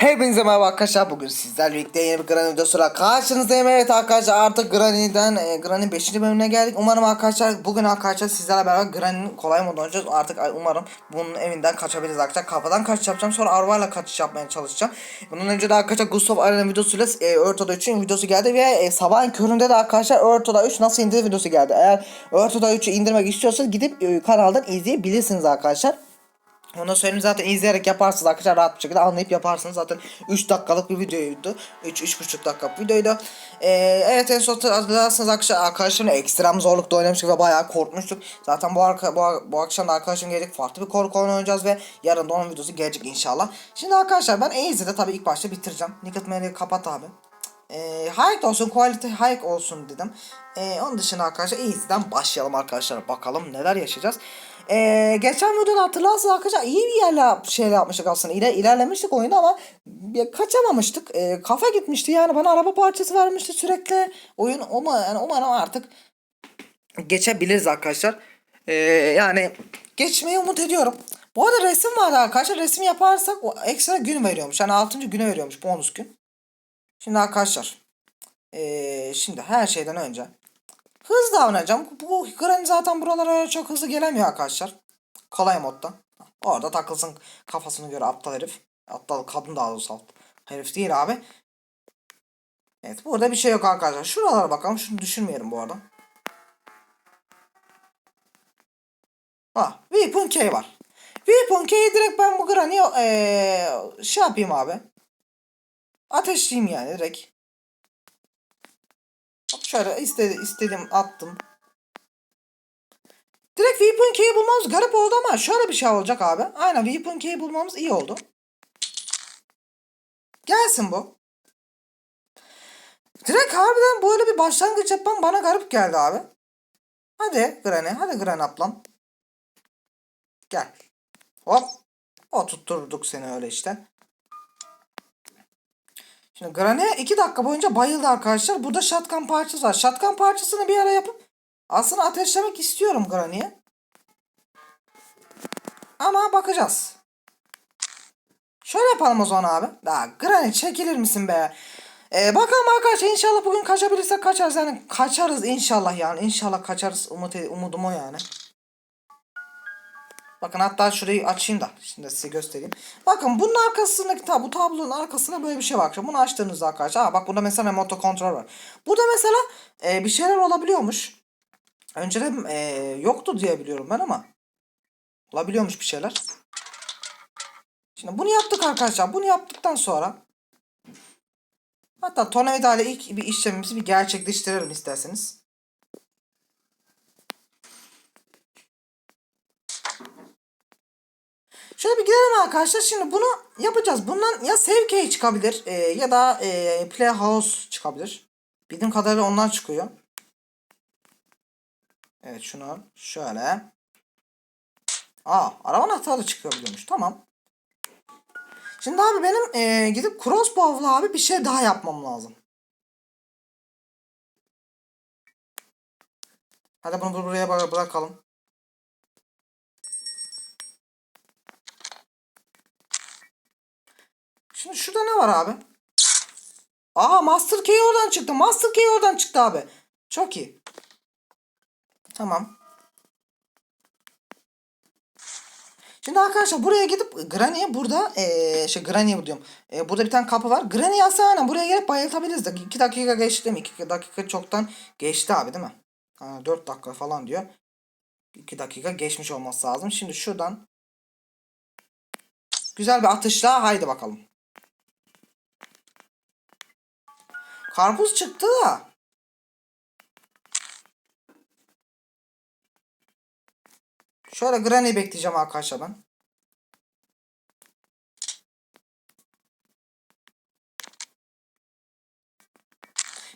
Hepinize merhaba arkadaşlar. Bugün sizlerle birlikte yeni bir Granny videosuyla karşınızdayım. Evet arkadaşlar artık Granny'den e, Granny 5. bölümüne geldik. Umarım arkadaşlar bugün arkadaşlar sizlerle beraber Granny'nin kolay modu oynayacağız. Artık umarım bunun evinden kaçabiliriz arkadaşlar. Kapıdan kaçış yapacağım sonra arabayla kaçış yapmaya çalışacağım. Bunun önce de arkadaşlar Gustav Arena videosuyla e, Örtoda 3'ün videosu geldi ve e, sabahın köründe de arkadaşlar Örtoda 3 nasıl indirir videosu geldi. Eğer Örtoda 3'ü indirmek istiyorsanız gidip e, kanaldan izleyebilirsiniz arkadaşlar onu söyleyeyim zaten izleyerek yaparsınız arkadaşlar rahat bir şekilde anlayıp yaparsınız. Zaten 3 dakikalık bir videoydu. 3 3,5 dakikalık videoydu. Ee, evet en son hatırlarsınız arkadaşlar arkadaşlarımla ekstrem zorlukta oynamıştık ve bayağı korkmuştuk. Zaten bu, arka, bu, bu akşam da arkadaşım gelecek farklı bir korku oyunu oynayacağız ve yarın da onun videosu gelecek inşallah. Şimdi arkadaşlar ben Easy'de tabii ilk başta bitireceğim. Nicket Mail'i kapat abi. E, high olsun quality high olsun dedim. E, onun dışında arkadaşlar Easy'den başlayalım arkadaşlar. Bakalım neler yaşayacağız. E, geçen videoda hatırlarsanız arkadaşlar iyi bir yerle şey yapmıştık aslında. İler, ilerlemiştik oyunu ama kaçamamıştık. E, kafa gitmişti yani bana araba parçası vermişti sürekli. Oyun ama yani umarım artık geçebiliriz arkadaşlar. E, yani geçmeyi umut ediyorum. Bu arada resim vardı arkadaşlar. Resim yaparsak ekstra gün veriyormuş. Yani 6. güne veriyormuş bonus gün. Şimdi arkadaşlar. Ee, şimdi her şeyden önce. Hızlı davranacağım. Bu Granny zaten buralara çok hızlı gelemiyor arkadaşlar. Kolay modda. Orada takılsın kafasını göre aptal herif. Aptal kadın daha doğrusu aptal. Herif değil abi. Evet burada bir şey yok arkadaşlar. Şuralara bakalım. Şunu düşünmeyelim bu arada. Ha, Weapon K var. Weapon K'yi direkt ben bu Granny'e ee, şey yapayım abi. Ateşliyim yani direkt. Şöyle istedi, istedim attım. Direkt Weapon Key'i bulmamız garip oldu ama şöyle bir şey olacak abi. Aynen Weapon Key'i bulmamız iyi oldu. Gelsin bu. Direkt harbiden böyle bir başlangıç yapmam bana garip geldi abi. Hadi Granny, hadi Granny ablam. Gel. Hop. O tutturduk seni öyle işte. Şimdi Granny 2 dakika boyunca bayıldı arkadaşlar. Burada shotgun parçası var. Shotgun parçasını bir ara yapıp aslında ateşlemek istiyorum Granny'e. Ama bakacağız. Şöyle yapalım o zaman abi. Daha Granny çekilir misin be? Ee, bakalım arkadaşlar inşallah bugün kaçabilirsek kaçarız yani kaçarız inşallah yani inşallah kaçarız umut umudum o yani. Bakın hatta şurayı açayım da şimdi size göstereyim. Bakın bunun arkasındaki tab bu tablonun arkasında böyle bir şey var. Bunu açtığınızda arkadaşlar aa, bak burada mesela motor kontrol var. Burada mesela e, bir şeyler olabiliyormuş. Önceden e, yoktu diye biliyorum ben ama olabiliyormuş bir şeyler. Şimdi bunu yaptık arkadaşlar. Bunu yaptıktan sonra hatta tornavida ile ilk bir işlemimizi bir gerçekleştirelim isterseniz. Şöyle bir gidelim arkadaşlar. Şimdi bunu yapacağız. Bundan ya save key çıkabilir e, ya da e, playhouse çıkabilir. Bildiğim kadarıyla ondan çıkıyor. Evet şunu şöyle. Aa araba anahtarı çıkıyor biliyormuş. Tamam. Şimdi abi benim e, gidip crossbow'la abi bir şey daha yapmam lazım. Hadi bunu buraya bırakalım. Şimdi şurada ne var abi? Aa Master Key oradan çıktı. Master Key oradan çıktı abi. Çok iyi. Tamam. Şimdi arkadaşlar buraya gidip Granny'e burada ee, şey Granny'e diyorum. E, burada bir tane kapı var. Granny'e aslında buraya gelip bayıltabiliriz de. 2 dakika geçti değil mi? 2 dakika çoktan geçti abi değil mi? Ha, 4 dakika falan diyor. 2 dakika geçmiş olması lazım. Şimdi şuradan güzel bir atışla haydi bakalım. Karpuz çıktı da. Şöyle Granny bekleyeceğim arkadaşlar ben.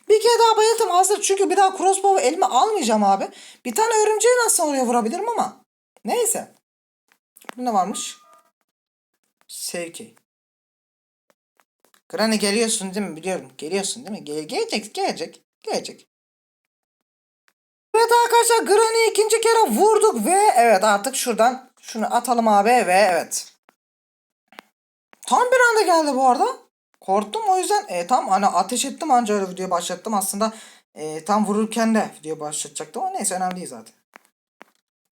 Bir kere daha bayıldım hazır çünkü bir daha crossbow elime almayacağım abi. Bir tane örümceği nasıl oraya vurabilirim ama. Neyse. Bu ne varmış? Sevki. Granny geliyorsun değil mi? Biliyorum. Geliyorsun değil mi? Gel gelecek, gelecek. Gelecek. Evet arkadaşlar Granny'i ikinci kere vurduk ve evet artık şuradan şunu atalım abi ve evet. Tam bir anda geldi bu arada. Korktum o yüzden e, tam hani ateş ettim anca öyle video başlattım. Aslında e, tam vururken de video başlatacaktım ama neyse önemli değil zaten.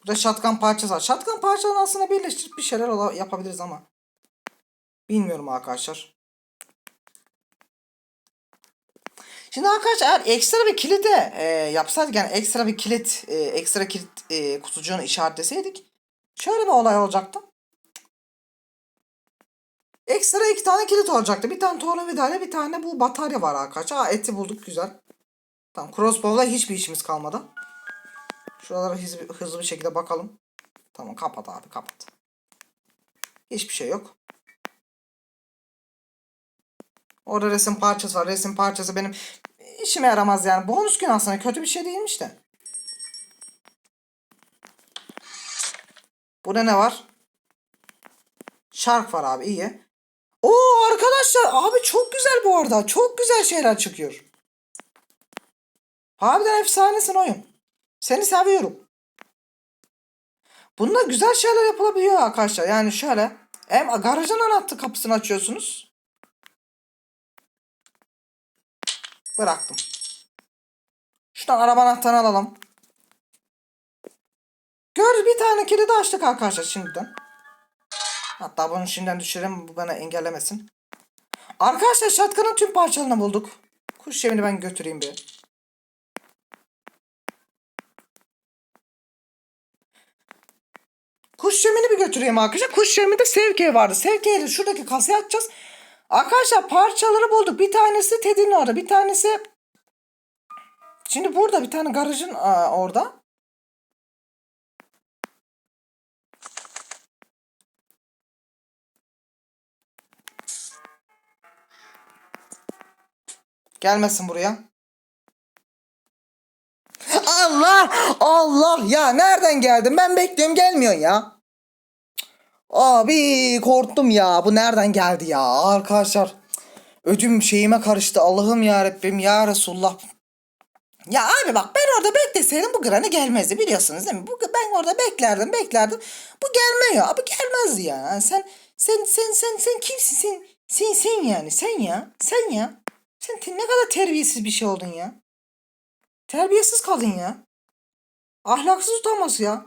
Burada şatkan parçası var. Şatkan parçalarını aslında birleştirip bir şeyler yapabiliriz ama. Bilmiyorum arkadaşlar. Şimdi arkadaşlar eğer ekstra bir kilide e, yapsaydık yani ekstra bir kilit e, ekstra kilit e, kutucuğunu işaretleseydik şöyle bir olay olacaktı. Ekstra iki tane kilit olacaktı. Bir tane tornavida ile bir tane bu batarya var arkadaşlar. Aa, eti bulduk güzel. Tamam crossbow'la hiçbir işimiz kalmadı. Şuralara hızlı, hızlı bir şekilde bakalım. Tamam kapat abi kapat. Hiçbir şey yok. Orada resim parçası var. Resim parçası benim işime yaramaz yani. Bonus gün aslında kötü bir şey değilmiş de. Burada ne var? Shark var abi iyi. Oo arkadaşlar abi çok güzel bu arada. Çok güzel şeyler çıkıyor. Harbiden efsanesin oyun. Seni seviyorum. Bunda güzel şeyler yapılabiliyor arkadaşlar. Yani şöyle. Hem garajın anahtarı kapısını açıyorsunuz. Bıraktım. Şuradan araba anahtarını alalım. Gör bir tane kilidi açtık arkadaşlar şimdiden. Hatta bunu şimdiden düşürelim bu bana engellemesin. Arkadaşlar şatkanın tüm parçalarını bulduk. Kuş yemini ben götüreyim bir. Kuş yemini bir götüreyim arkadaşlar. Kuş yeminde sevkiye vardı. Sevkiyeyle şuradaki kasayı açacağız. Arkadaşlar parçaları bulduk. Bir tanesi Teddy'nin orada. Bir tanesi Şimdi burada bir tane garajın aa, orada. Gelmesin buraya. Allah! Allah! Ya nereden geldin? Ben bekliyorum gelmiyorsun ya. Abi korktum ya. Bu nereden geldi ya? Arkadaşlar. Ödüm şeyime karıştı. Allah'ım ya Rabbim ya Resulullah. Ya abi bak ben orada bekleseydim bu Granny gelmezdi biliyorsunuz değil mi? Bu, ben orada beklerdim beklerdim. Bu gelmiyor abi gelmezdi ya. Yani sen sen sen sen sen kimsin sen? Sen sen yani sen ya. Sen ya. Sen ne kadar terbiyesiz bir şey oldun ya. Terbiyesiz kaldın ya. Ahlaksız utanması ya.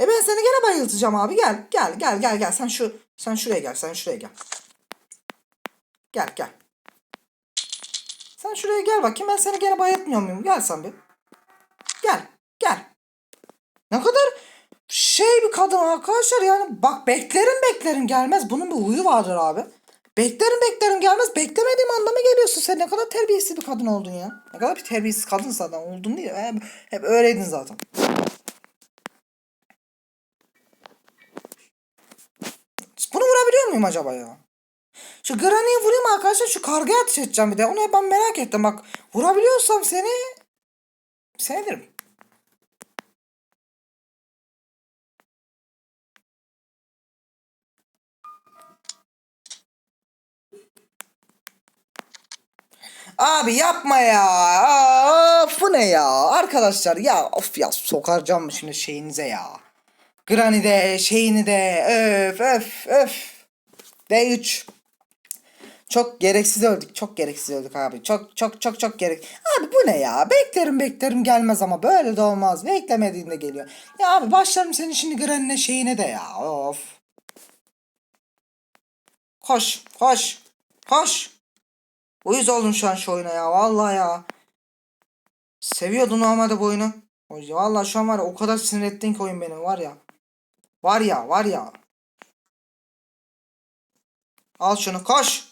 E ben seni gene bayıltacağım abi gel. Gel gel gel gel. Sen şu sen şuraya gel. Sen şuraya gel. Gel gel. Sen şuraya gel bakayım. Ben seni gene bayıltmıyor muyum? Gel sen bir. Gel. Gel. Ne kadar şey bir kadın arkadaşlar yani. Bak beklerim beklerim gelmez. Bunun bir huyu vardır abi. Beklerim beklerim gelmez. Beklemediğim anda mı geliyorsun sen? Ne kadar terbiyesiz bir kadın oldun ya. Ne kadar bir terbiyesiz kadın zaten oldun değil. Hep, hep öyleydin zaten. Bunu vurabiliyor muyum acaba ya? Şu Granny'yi vurayım arkadaşlar. Şu kargaya ateş edeceğim bir de. Onu hep ben merak ettim. Bak vurabiliyorsam seni sevinirim. Abi yapma ya. Of bu ne ya? Arkadaşlar ya of ya sokaracağım şimdi şeyinize ya. Granny de şeyini de öf öf öf. D3. Çok gereksiz öldük. Çok gereksiz öldük abi. Çok çok çok çok gerek. Abi bu ne ya? Beklerim beklerim gelmez ama böyle de olmaz. Beklemediğinde geliyor. Ya abi başlarım senin şimdi Granny'ne şeyine de ya. Of. Koş koş koş. Uyuz oldum şu an şu oyuna ya. Vallahi ya. Seviyordun normalde bu oyunu. Oy, Vallahi şu an var ya o kadar sinir ettin ki oyun benim var ya. Var ya var ya. Al şunu koş.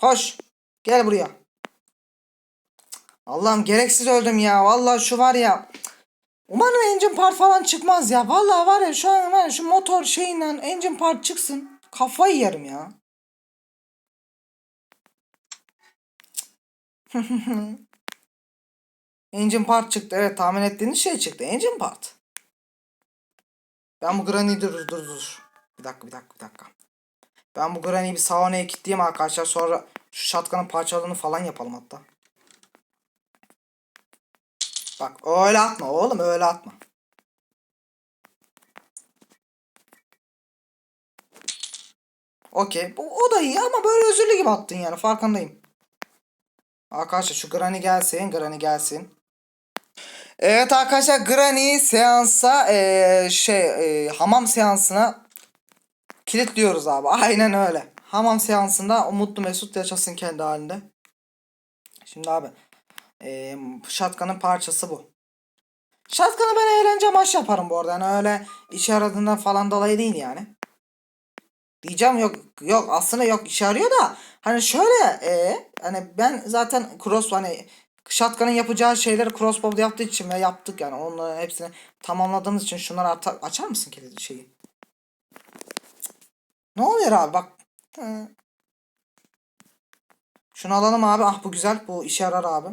Koş. Gel buraya. Allah'ım gereksiz öldüm ya. Vallahi şu var ya. Umarım engine part falan çıkmaz ya. Vallahi var ya şu an var ya şu motor şeyinden engine part çıksın. Kafayı yerim ya. Engine part çıktı. Evet tahmin ettiğiniz şey çıktı. Engine part. Ben bu Granny'i dur dur dur. Bir dakika bir dakika bir dakika. Ben bu Granny'i bir saunaya kilitleyeyim arkadaşlar. Sonra şu şatkanın parçalarını falan yapalım hatta. Bak öyle atma oğlum öyle atma. Okey. Bu o da iyi ama böyle özürlü gibi attın yani farkındayım. Arkadaşlar şu Granny gelsin. Granny gelsin. Evet arkadaşlar Granny seansa eee, şey eee, hamam seansına kilitliyoruz abi. Aynen öyle. Hamam seansında o mutlu mesut yaşasın kendi halinde. Şimdi abi eee şatkanın parçası bu. Şatkanı ben eğlence amaçlı yaparım bu arada. Yani öyle işe yaradığından falan dolayı değil yani. Diyeceğim yok yok aslında yok işe yarıyor da hani şöyle e, hani ben zaten cross hani Shotgun'ın yapacağı şeyleri crossbow'da yaptığı için ve yaptık yani onların hepsini tamamladığımız için şunları açar mısın kilidi şeyi? Ne oluyor abi bak. Şunu alalım abi. Ah bu güzel. Bu işe yarar abi.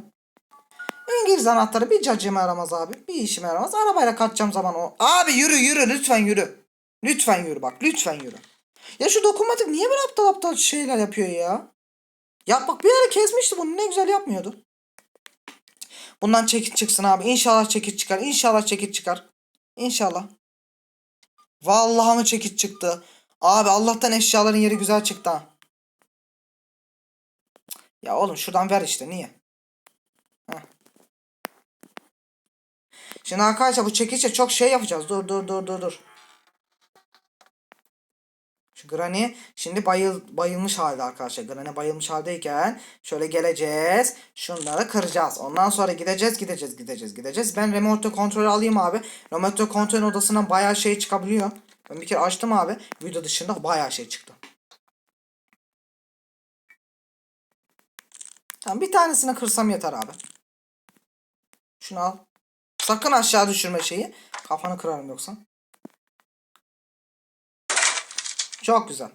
İngiliz anahtarı bir cacıma yaramaz abi. Bir işime yaramaz. Arabayla kaçacağım zaman o. Abi yürü yürü lütfen yürü. Lütfen yürü bak lütfen yürü. Ya şu dokunmatik niye böyle aptal aptal şeyler yapıyor ya? Ya bak bir ara kesmişti bunu ne güzel yapmıyordu. Bundan çekit çıksın abi. İnşallah çekit çıkar. İnşallah çekit çıkar. İnşallah. Vallahi mı çekit çıktı? Abi Allah'tan eşyaların yeri güzel çıktı ha. Ya oğlum şuradan ver işte niye? Şimdi arkadaşlar bu çekiçle çok şey yapacağız. Dur dur dur dur dur. Şu Granny şimdi bayıl, bayılmış halde arkadaşlar. Granny bayılmış haldeyken şöyle geleceğiz. Şunları kıracağız. Ondan sonra gideceğiz gideceğiz gideceğiz gideceğiz. Ben remote kontrolü alayım abi. Remote kontrolün odasından bayağı şey çıkabiliyor. Ben bir kere açtım abi. Video dışında bayağı şey çıktı. Tamam bir tanesini kırsam yeter abi. Şunu al. Sakın aşağı düşürme şeyi. Kafanı kırarım yoksa. Çok güzel.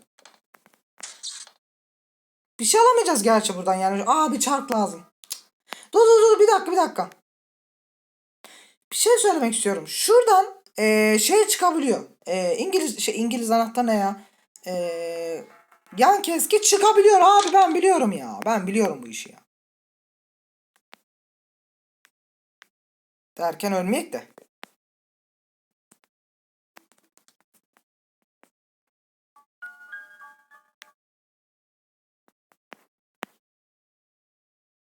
Bir şey alamayacağız gerçi buradan yani. Aa bir çark lazım. Dur dur dur bir dakika bir dakika. Bir şey söylemek istiyorum. Şuradan eee, şey çıkabiliyor. Eee, İngiliz şey İngiliz anahtar ne ya? Eee, yan keski çıkabiliyor abi ben biliyorum ya. Ben biliyorum bu işi ya. Derken ölmeyek de.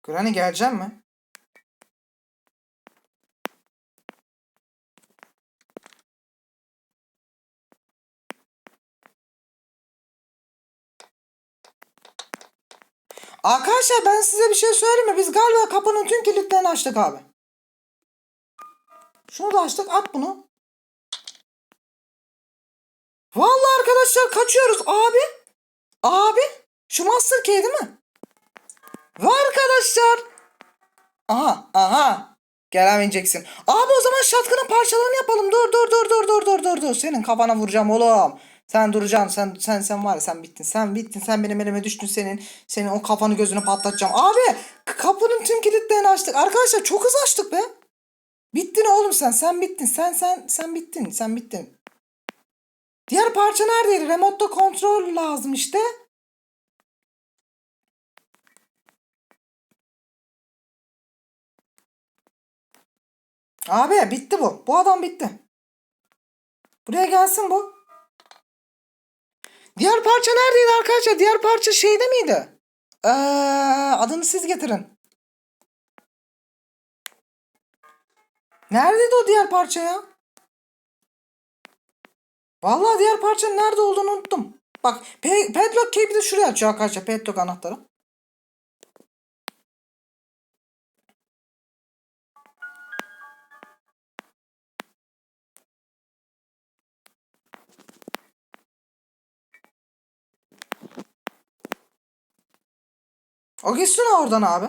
Granny gelecek mi? Arkadaşlar ben size bir şey söyleyeyim mi? Biz galiba kapının tüm kilitlerini açtık abi. Şunu da açtık. At bunu. Vallahi arkadaşlar kaçıyoruz abi. Abi. Şu Master Key değil mi? Ve arkadaşlar. Aha aha. Gelemeyeceksin. Abi o zaman şatkının parçalarını yapalım. Dur dur dur dur dur dur dur dur. Senin kafana vuracağım oğlum. Sen duracaksın. Sen sen sen var ya sen bittin. Sen bittin. Sen benim elime düştün senin. Senin o kafanı gözünü patlatacağım. Abi kapının tüm kilitlerini açtık. Arkadaşlar çok hızlı açtık be. Bittin oğlum sen. Sen bittin. Sen sen sen bittin. Sen bittin. Diğer parça neredeydi? Remote'da kontrol lazım işte. Abi bitti bu. Bu adam bitti. Buraya gelsin bu. Diğer parça neredeydi arkadaşlar? Diğer parça şeyde miydi? Ee, adını siz getirin. Neredeydi o diğer parça ya? Vallahi diğer parçanın nerede olduğunu unuttum. Bak pe padlock key'i de şuraya açıyor arkadaşlar. Padlock anahtarı. O gitsin oradan abi.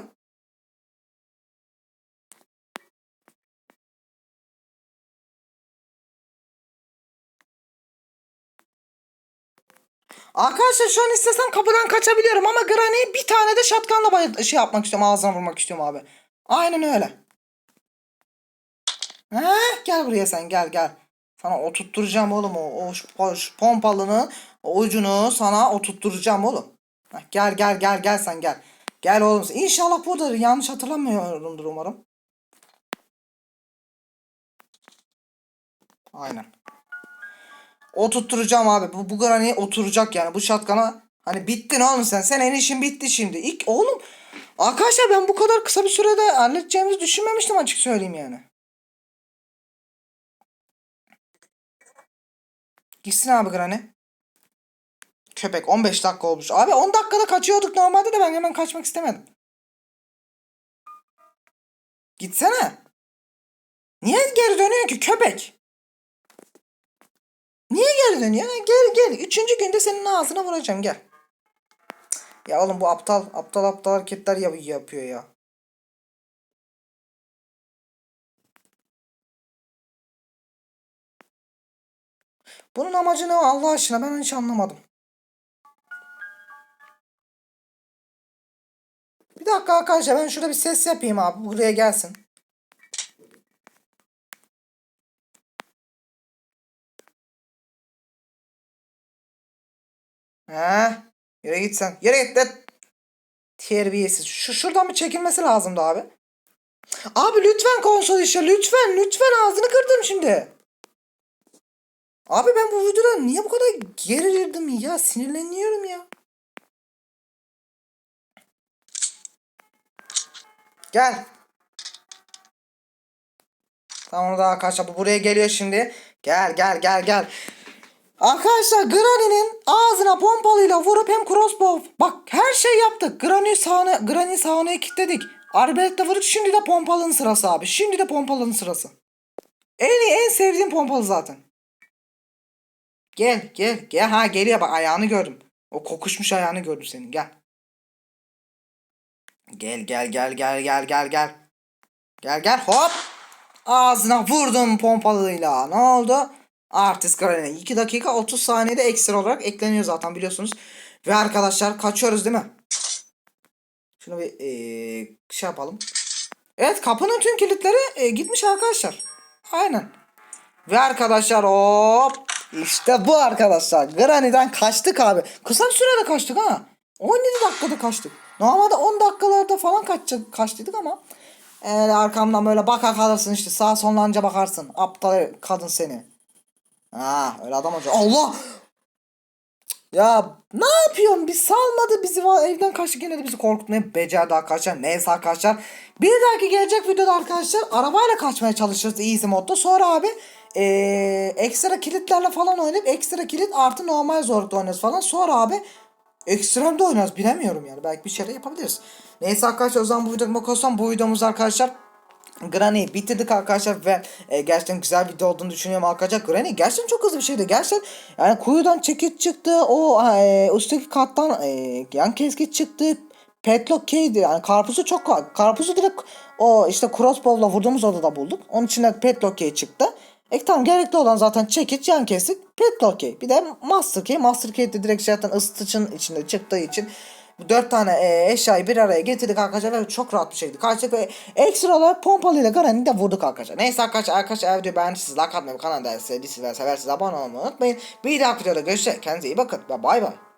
Arkadaşlar şu an istesem kapıdan kaçabiliyorum ama Granny'yi bir tane de bay- şey yapmak istiyorum. Ağzına vurmak istiyorum abi. Aynen öyle. Heh, gel buraya sen gel gel. Sana oturtturacağım oğlum o, o, o pompalının ucunu sana oturtturacağım oğlum. Heh, gel gel gel gel sen gel. Gel oğlum. İnşallah budur. Yanlış hatırlamıyorumdur umarım. Aynen. Oturtturacağım abi. Bu, bu Granny oturacak yani bu şatkana. Hani bittin oğlum sen. Senin işin bitti şimdi. İlk oğlum arkadaşlar ben bu kadar kısa bir sürede halledeceğimizi düşünmemiştim açık söyleyeyim yani. Gitsin abi Granny. Köpek 15 dakika olmuş. Abi 10 dakikada kaçıyorduk normalde de ben hemen kaçmak istemedim. Gitsene. Niye geri dönüyorsun ki köpek? Niye geri dönüyorsun? Gel gel. Üçüncü günde senin ağzına vuracağım gel. Ya oğlum bu aptal aptal aptal hareketler yap yapıyor ya. Bunun amacı ne Allah aşkına ben hiç anlamadım. Bir dakika arkadaşlar ben şurada bir ses yapayım abi buraya gelsin. He? Yürü git sen. Yürü git lan. Terbiyesiz. Şu şuradan bir çekilmesi lazımdı abi. Abi lütfen konsol işe lütfen lütfen ağzını kırdım şimdi. Abi ben bu videoda niye bu kadar gerildim ya sinirleniyorum ya. Gel. Tamam da arkadaşlar bu buraya geliyor şimdi. Gel gel gel gel. Arkadaşlar Granny'nin ağzına pompalıyla vurup hem crossbow. Bak her şey yaptık. Granny sahne, Granny sahneye kilitledik. Arbaletle vurup şimdi de pompalının sırası abi. Şimdi de pompalının sırası. En iyi en sevdiğim pompalı zaten. Gel gel gel ha geliyor bak ayağını gördüm. O kokuşmuş ayağını gördüm senin gel. Gel gel gel gel gel gel gel. Gel gel hop. Ağzına vurdum pompalıyla. Ne oldu? Artist Granny. 2 dakika 30 saniyede ekstra olarak ekleniyor zaten biliyorsunuz. Ve arkadaşlar kaçıyoruz değil mi? Şunu bir ee, şey yapalım. Evet kapının tüm kilitleri ee, gitmiş arkadaşlar. Aynen. Ve arkadaşlar hop. İşte bu arkadaşlar. Granny'den kaçtık abi. Kısa bir sürede kaçtık ha. 17 dakikada kaçtık. Normalde 10 dakikalarda falan kaç, kaçtıydık ama. Eğer arkamdan böyle baka kalırsın işte sağ sollanca bakarsın. Aptal kadın seni. Ha öyle adam olacak. Allah! Ya ne yapıyorsun? Biz salmadı bizi evden kaçtık yine de bizi korkutmaya becerdi arkadaşlar. Neyse arkadaşlar. Bir dahaki gelecek videoda arkadaşlar arabayla kaçmaya çalışırız easy modda. Sonra abi eee, ekstra kilitlerle falan oynayıp ekstra kilit artı normal zorlukta oynarız falan. Sonra abi ekstremde oynarız bilemiyorum yani. Belki bir şeyler yapabiliriz. Neyse arkadaşlar o zaman bu videoda bakarsan bu videomuz arkadaşlar Granny bitirdik arkadaşlar ve e, gerçekten güzel video olduğunu düşünüyorum arkadaşlar. Granny gerçekten çok hızlı bir şeydi. Gerçekten yani kuyudan çekiç çıktı. O e, üstteki kattan e, yan keskin çıktı. Petlock keydi yani karpuzu çok karpuzu direkt o işte crossbow'la vurduğumuz odada bulduk. Onun içinde petlock key çıktı. E tamam gerekli olan zaten çekiç yan kesik petlock key. Bir de master key. Master key de direkt zaten ısıtıcının içinde çıktığı için dört tane e, eşyayı bir araya getirdik arkadaşlar ve çok rahat bir şekilde kaçtık ve ekstra olarak pompalıyla Granny'i de vurduk arkadaşlar. Neyse arkadaşlar arkadaşlar eğer videoyu beğendiyseniz like atmayı kanalda sevdiyseniz ve seversiniz abone olmayı unutmayın. Bir dahaki videoda görüşürüz. Kendinize iyi bakın ve bay bay.